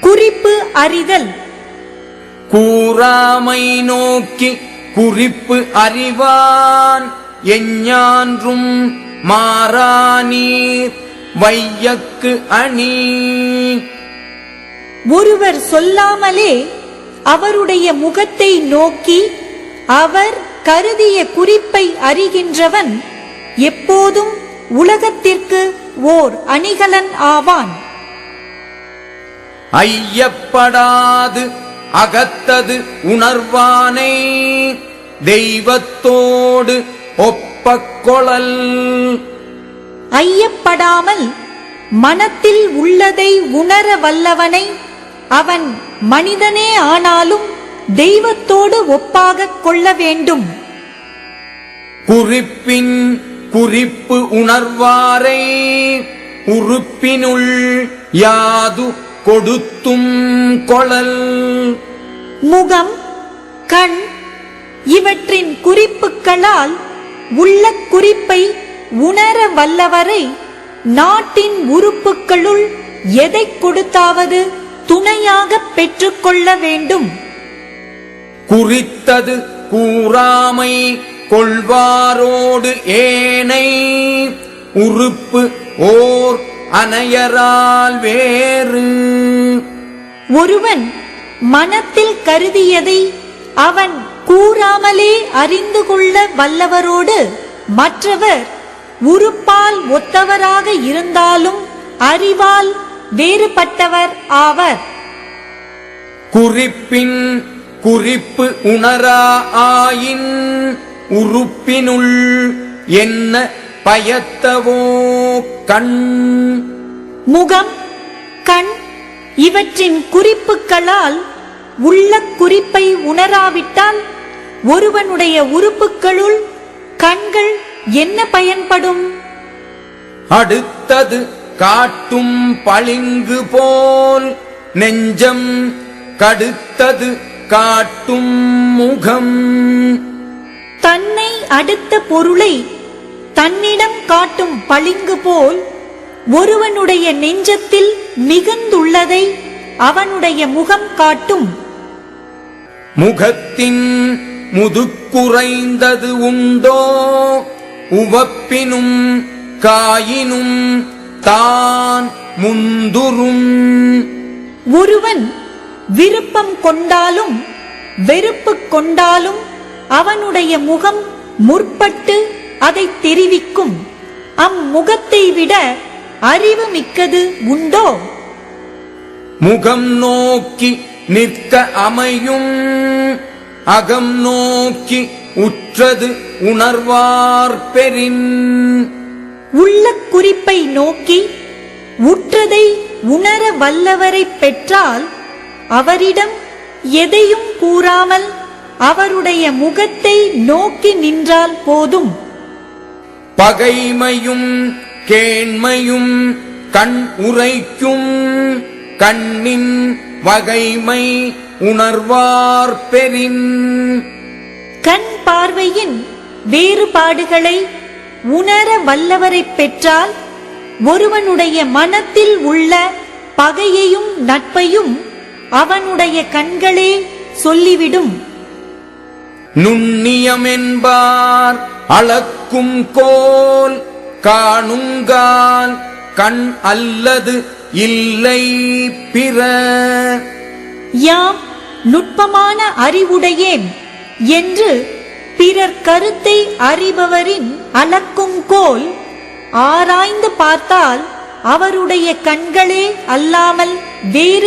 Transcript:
குறிப்பு அறிதல். கூறாமை நோக்கி குறிப்பு அறிவான். எஞ்ஞான்றும் மாறானீர். வையக்கு அணி. ஒருவர் சொல்லாமலே அவருடைய முகத்தை நோக்கி அவர் கருதிய குறிப்பை அறிகின்றவன் எப்போதும் உலகத்திற்கு ஓர் அணிகலன் ஆவான். ஐயப்படாது அகத்தது உணர்வானை. தெய்வத்தோடு ஒப்பக்கொளல் ஐயப்படாமல் மனத்தில் உள்ளதை உணர வல்லவனை அவன் மனிதனே ஆனாலும் தெய்வத்தோடு ஒப்பாகக் கொள்ள வேண்டும். குறிப்பின் குறிப்பு உணர்வாரை. உறுப்பினுள் யாது கொடுத்தும் கொளல் முகம் கண் இவற்றின் குறிப்புகளால் உள்ள குறிப்பை உணர வல்லவரை நாட்டின் உறுப்புகளுள் எதை கொடுத்தாவது துணையாக பெற்றுக்கொள்ள வேண்டும். குறித்தது கூறாமை கொள்வாரோடு ஏனை. உறுப்பு ஓர் அனையரால் வேறு. ஒருவன் மனத்தில் கருதியதை அவன் கூறாமலே அறிந்து கொள்ள வல்லவரோடு மற்றவர் உறுப்பால் ஒத்தவராக இருந்தாலும் அறிவால் வேறுபட்டவர் ஆவர். குறிப்பின் குறிப்பு உணரா ஆயின் உறுப்பினுள் என்ன பயத்தவோ கண். முகம் கண் இவற்றின் குறிப்புகளால் உள்ள குறிப்பை உணராவிட்டால் ஒருவனுடைய உறுப்புகளுள் கண்கள் என்ன பயன்படும்? அடுத்தது காட்டும் பளிங்கு போல் நெஞ்சம் கடுத்தது காட்டும் முகம். தன்னை அடுத்த பொருளை தன்னிடம் காட்டும் பளிங்கு போல் ஒருவனுடைய நெஞ்சத்தில் மிகுந்துள்ளதை அவனுடைய முகம் காட்டும். முகத்தின் முதுக்குறைந்தது உண்டோ? உவப்பினும் காயினும் தான் முந்துரும் ஒருவன் விருப்பம் கொண்டாலும் வெறுப்பு கொண்டாலும் அவனுடைய முகம் முற்பட்டு அதை தெரிவிக்கும். அம்முகத்தை விட அறிவு மிக்கது உண்டோ? முகம் நோக்கி நிற்க அமையும். அகம் நோக்கி உற்றது உணர்வார் பெறின் உள்ள குறிப்பை நோக்கி உற்றதை உணர வல்லவரை பெற்றால் அவரிடம் எதையும் கூறாமல் அவருடைய முகத்தை நோக்கி நின்றால் போதும். பகைமையும் கேண்மையும் கண் உரைக்கும் கண்ணின் வகைமை உணர்வார் பெறின். கண் பார்வையின் வேறுபாடுகளை உணர வல்லவரை பெற்றால் ஒருவனுடைய மனத்தில் உள்ள பகையையும் நட்பையும் அவனுடைய கண்களே சொல்லிவிடும். நுண்ணியமென்பார் அளக்கும் கோல் காணுங்கால் கண் அல்லது இல்லை பிற. யாம் நுட்பமான அறிவுடையேன் என்று பிறர் கருத்தை அறிபவரின் அளக்குங்கோல் ஆராய்ந்து பார்த்தால் அவருடைய கண்களே அல்லாமல் வேறு